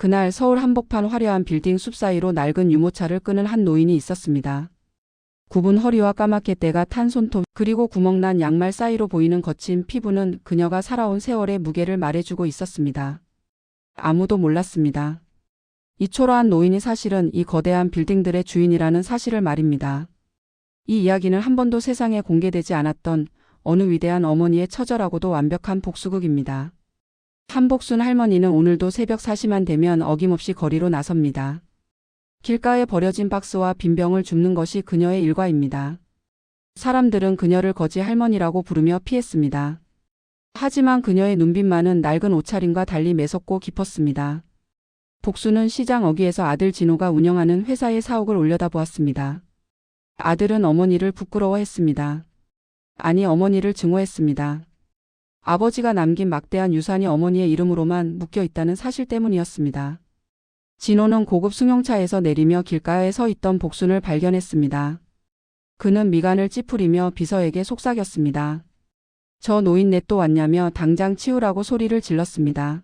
그날 서울 한복판 화려한 빌딩 숲 사이로 낡은 유모차를 끄는 한 노인이 있었습니다. 굽은 허리와 까맣게 때가 탄 손톱 그리고 구멍난 양말 사이로 보이는 거친 피부는 그녀가 살아온 세월의 무게를 말해주고 있었습니다. 아무도 몰랐습니다. 이 초라한 노인이 사실은 이 거대한 빌딩들의 주인이라는 사실을 말입니다. 이 이야기는 한 번도 세상에 공개되지 않았던 어느 위대한 어머니의 처절하고도 완벽한 복수극입니다. 한복순 할머니는 오늘도 새벽 4시만 되면 어김없이 거리로 나섭니다. 길가에 버려진 박스와 빈병을 줍는 것이 그녀의 일과입니다. 사람들은 그녀를 거지 할머니라고 부르며 피했습니다. 하지만 그녀의 눈빛만은 낡은 옷차림과 달리 매섭고 깊었습니다. 복수는 시장 어귀에서 아들 진호가 운영하는 회사의 사옥을 올려다보았습니다. 아들은 어머니를 부끄러워했습니다. 아니 어머니를 증오했습니다. 아버지가 남긴 막대한 유산이 어머니의 이름으로만 묶여 있다는 사실 때문이었습니다. 진호는 고급 승용차에서 내리며 길가에 서 있던 복순을 발견했습니다. 그는 미간을 찌푸리며 비서에게 속삭였습니다. 저 노인네 또 왔냐며 당장 치우라고 소리를 질렀습니다.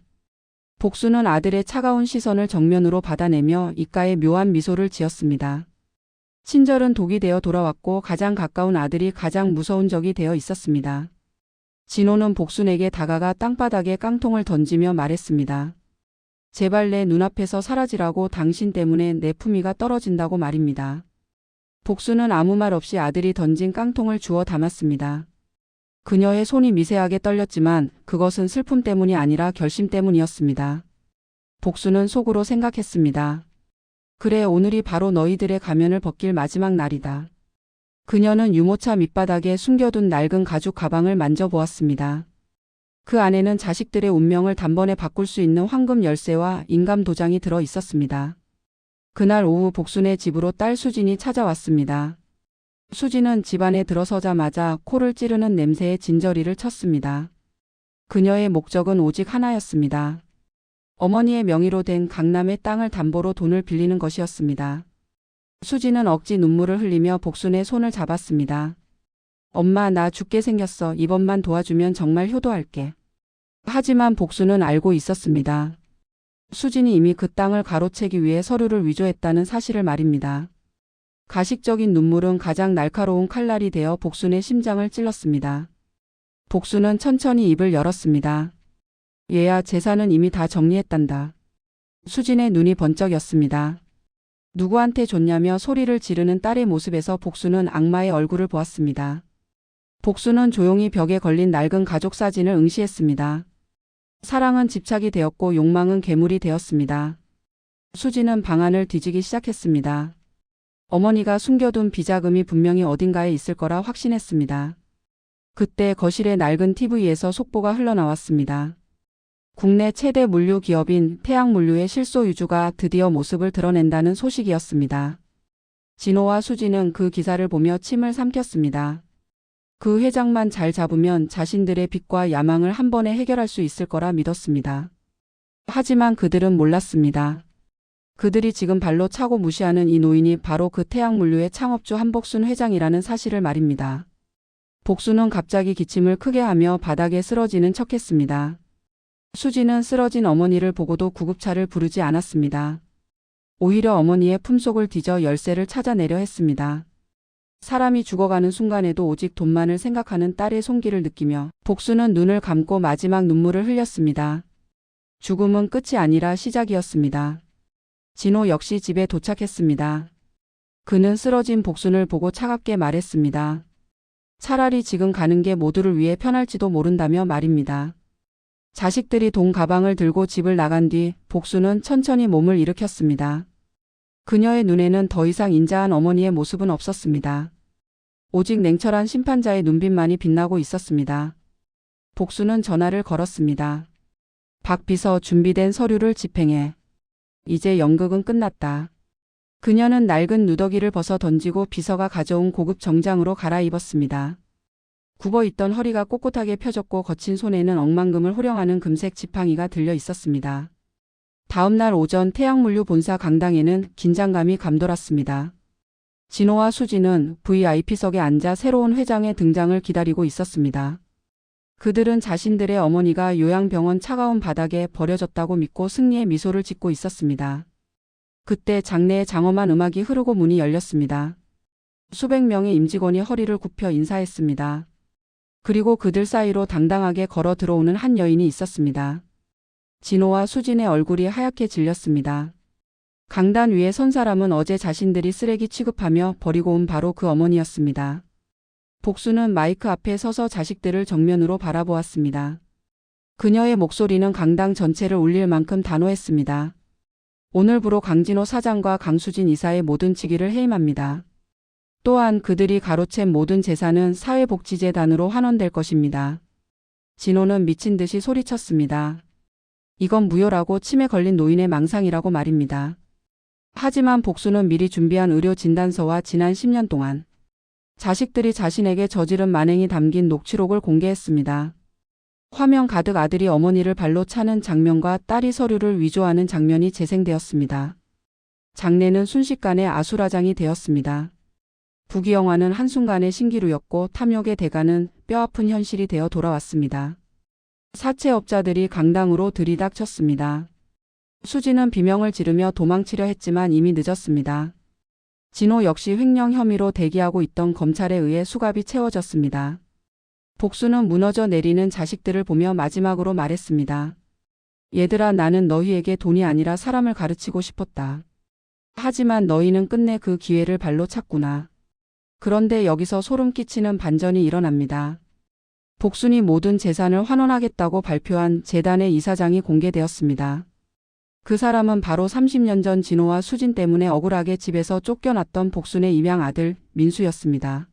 복수는 아들의 차가운 시선을 정면으로 받아내며 입가에 묘한 미소를 지었습니다. 친절은 독이 되어 돌아왔고 가장 가까운 아들이 가장 무서운 적이 되어 있었습니다. 진호는 복순에게 다가가 땅바닥에 깡통을 던지며 말했습니다. 제발 내 눈앞에서 사라지라고 당신 때문에 내 품위가 떨어진다고 말입니다. 복수는 아무 말 없이 아들이 던진 깡통을 주워 담았습니다. 그녀의 손이 미세하게 떨렸지만 그것은 슬픔 때문이 아니라 결심 때문이었습니다. 복수는 속으로 생각했습니다. 그래 오늘이 바로 너희들의 가면을 벗길 마지막 날이다. 그녀는 유모차 밑바닥에 숨겨둔 낡은 가죽 가방을 만져보았습니다. 그 안에는 자식들의 운명을 단번에 바꿀 수 있는 황금 열쇠와 인감 도장이 들어 있었습니다. 그날 오후 복순의 집으로 딸 수진이 찾아왔습니다. 수진은 집안에 들어서자마자 코를 찌르는 냄새에 진저리를 쳤습니다. 그녀의 목적은 오직 하나였습니다. 어머니의 명의로 된 강남의 땅을 담보로 돈을 빌리는 것이었습니다. 수지는 억지 눈물을 흘리며 복순의 손을 잡았습니다. 엄마 나 죽게 생겼어. 이번만 도와주면 정말 효도할게. 하지만 복순은 알고 있었습니다. 수진이 이미 그 땅을 가로채기 위해 서류를 위조했다는 사실을 말입니다. 가식적인 눈물은 가장 날카로운 칼날이 되어 복순의 심장을 찔렀습니다. 복순은 천천히 입을 열었습니다. 얘야 재산은 이미 다 정리했단다. 수진의 눈이 번쩍였습니다. 누구한테 줬냐며 소리를 지르는 딸의 모습에서 복수는 악마의 얼굴을 보았습니다. 복수는 조용히 벽에 걸린 낡은 가족 사진을 응시했습니다. 사랑은 집착이 되었고 욕망은 괴물이 되었습니다. 수지는 방안을 뒤지기 시작했습니다. 어머니가 숨겨둔 비자금이 분명히 어딘가에 있을 거라 확신했습니다. 그때 거실의 낡은 TV에서 속보가 흘러나왔습니다. 국내 최대 물류 기업인 태양물류의 실소 유주가 드디어 모습을 드러낸다는 소식이었습니다. 진호와 수지는 그 기사를 보며 침을 삼켰습니다. 그 회장만 잘 잡으면 자신들의 빚과 야망을 한 번에 해결할 수 있을 거라 믿었습니다. 하지만 그들은 몰랐습니다. 그들이 지금 발로 차고 무시하는 이 노인이 바로 그 태양물류의 창업주 한복순 회장이라는 사실을 말입니다. 복수는 갑자기 기침을 크게 하며 바닥에 쓰러지는 척했습니다. 수지는 쓰러진 어머니를 보고도 구급차를 부르지 않았습니다. 오히려 어머니의 품속을 뒤져 열쇠를 찾아내려 했습니다. 사람이 죽어가는 순간에도 오직 돈만을 생각하는 딸의 손길을 느끼며 복수는 눈을 감고 마지막 눈물을 흘렸습니다. 죽음은 끝이 아니라 시작이었습니다. 진호 역시 집에 도착했습니다. 그는 쓰러진 복순을 보고 차갑게 말했습니다. 차라리 지금 가는 게 모두를 위해 편할지도 모른다며 말입니다. 자식들이 돈 가방을 들고 집을 나간 뒤 복수는 천천히 몸을 일으켰습니다. 그녀의 눈에는 더 이상 인자한 어머니의 모습은 없었습니다. 오직 냉철한 심판자의 눈빛만이 빛나고 있었습니다. 복수는 전화를 걸었습니다. 박 비서 준비된 서류를 집행해. 이제 연극은 끝났다. 그녀는 낡은 누더기를 벗어 던지고 비서가 가져온 고급 정장으로 갈아입었습니다. 굽어 있던 허리가 꼿꼿하게 펴졌고 거친 손에는 억만금을 호령하는 금색 지팡이가 들려 있었습니다. 다음 날 오전 태양물류 본사 강당에는 긴장감이 감돌았습니다. 진호와 수지는 VIP석에 앉아 새로운 회장의 등장을 기다리고 있었습니다. 그들은 자신들의 어머니가 요양병원 차가운 바닥에 버려졌다고 믿고 승리의 미소를 짓고 있었습니다. 그때 장내에 장엄한 음악이 흐르고 문이 열렸습니다. 수백 명의 임직원이 허리를 굽혀 인사했습니다. 그리고 그들 사이로 당당하게 걸어 들어오는 한 여인이 있었습니다. 진호와 수진의 얼굴이 하얗게 질렸습니다. 강단 위에 선 사람은 어제 자신들이 쓰레기 취급하며 버리고 온 바로 그 어머니였습니다. 복수는 마이크 앞에 서서 자식들을 정면으로 바라보았습니다. 그녀의 목소리는 강당 전체를 울릴 만큼 단호했습니다. 오늘부로 강진호 사장과 강수진 이사의 모든 직위를 해임합니다. 또한 그들이 가로챈 모든 재산은 사회복지재단으로 환원될 것입니다. 진호는 미친 듯이 소리쳤습니다. 이건 무효라고 치매 걸린 노인의 망상이라고 말입니다. 하지만 복수는 미리 준비한 의료 진단서와 지난 10년 동안 자식들이 자신에게 저지른 만행이 담긴 녹취록을 공개했습니다. 화면 가득 아들이 어머니를 발로 차는 장면과 딸이 서류를 위조하는 장면이 재생되었습니다. 장례는 순식간에 아수라장이 되었습니다. 부귀영화는 한순간의 신기루였고 탐욕의 대가는 뼈아픈 현실이 되어 돌아왔습니다. 사채업자들이 강당으로 들이닥쳤습니다. 수지는 비명을 지르며 도망치려 했지만 이미 늦었습니다. 진호 역시 횡령 혐의로 대기하고 있던 검찰에 의해 수갑이 채워졌습니다. 복수는 무너져 내리는 자식들을 보며 마지막으로 말했습니다. 얘들아 나는 너희에게 돈이 아니라 사람을 가르치고 싶었다. 하지만 너희는 끝내 그 기회를 발로 찼구나. 그런데 여기서 소름 끼치는 반전이 일어납니다. 복순이 모든 재산을 환원하겠다고 발표한 재단의 이사장이 공개되었습니다. 그 사람은 바로 30년 전 진호와 수진 때문에 억울하게 집에서 쫓겨났던 복순의 입양 아들 민수였습니다.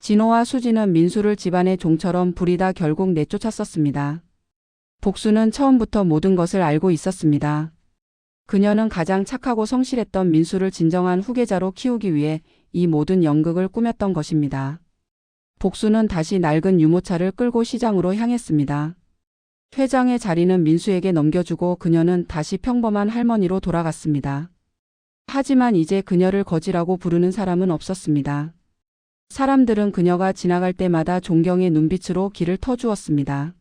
진호와 수진은 민수를 집안의 종처럼 부리다 결국 내쫓았었습니다. 복수는 처음부터 모든 것을 알고 있었습니다. 그녀는 가장 착하고 성실했던 민수를 진정한 후계자로 키우기 위해 이 모든 연극을 꾸몄던 것입니다. 복수는 다시 낡은 유모차를 끌고 시장으로 향했습니다. 회장의 자리는 민수에게 넘겨주고 그녀는 다시 평범한 할머니로 돌아갔습니다. 하지만 이제 그녀를 거지라고 부르는 사람은 없었습니다. 사람들은 그녀가 지나갈 때마다 존경의 눈빛으로 길을 터주었습니다.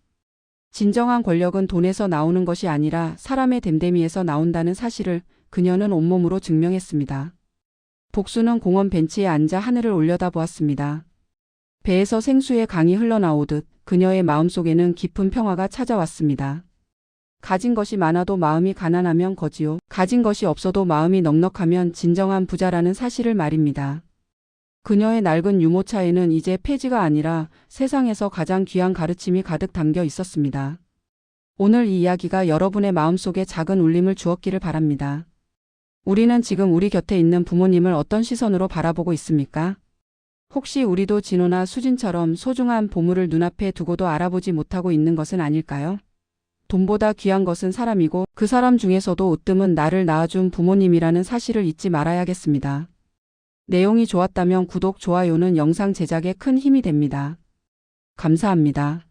진정한 권력은 돈에서 나오는 것이 아니라 사람의 댐댐이에서 나온다는 사실을 그녀는 온몸으로 증명했습니다. 복수는 공원 벤치에 앉아 하늘을 올려다보았습니다. 배에서 생수의 강이 흘러나오듯 그녀의 마음속에는 깊은 평화가 찾아왔습니다. 가진 것이 많아도 마음이 가난하면 거지요. 가진 것이 없어도 마음이 넉넉하면 진정한 부자라는 사실을 말입니다. 그녀의 낡은 유모차에는 이제 폐지가 아니라 세상에서 가장 귀한 가르침이 가득 담겨 있었습니다. 오늘 이 이야기가 여러분의 마음속에 작은 울림을 주었기를 바랍니다. 우리는 지금 우리 곁에 있는 부모님을 어떤 시선으로 바라보고 있습니까? 혹시 우리도 진호나 수진처럼 소중한 보물을 눈앞에 두고도 알아보지 못하고 있는 것은 아닐까요? 돈보다 귀한 것은 사람이고 그 사람 중에서도 으뜸은 나를 낳아준 부모님이라는 사실을 잊지 말아야겠습니다. 내용이 좋았다면 구독, 좋아요는 영상 제작에 큰 힘이 됩니다. 감사합니다.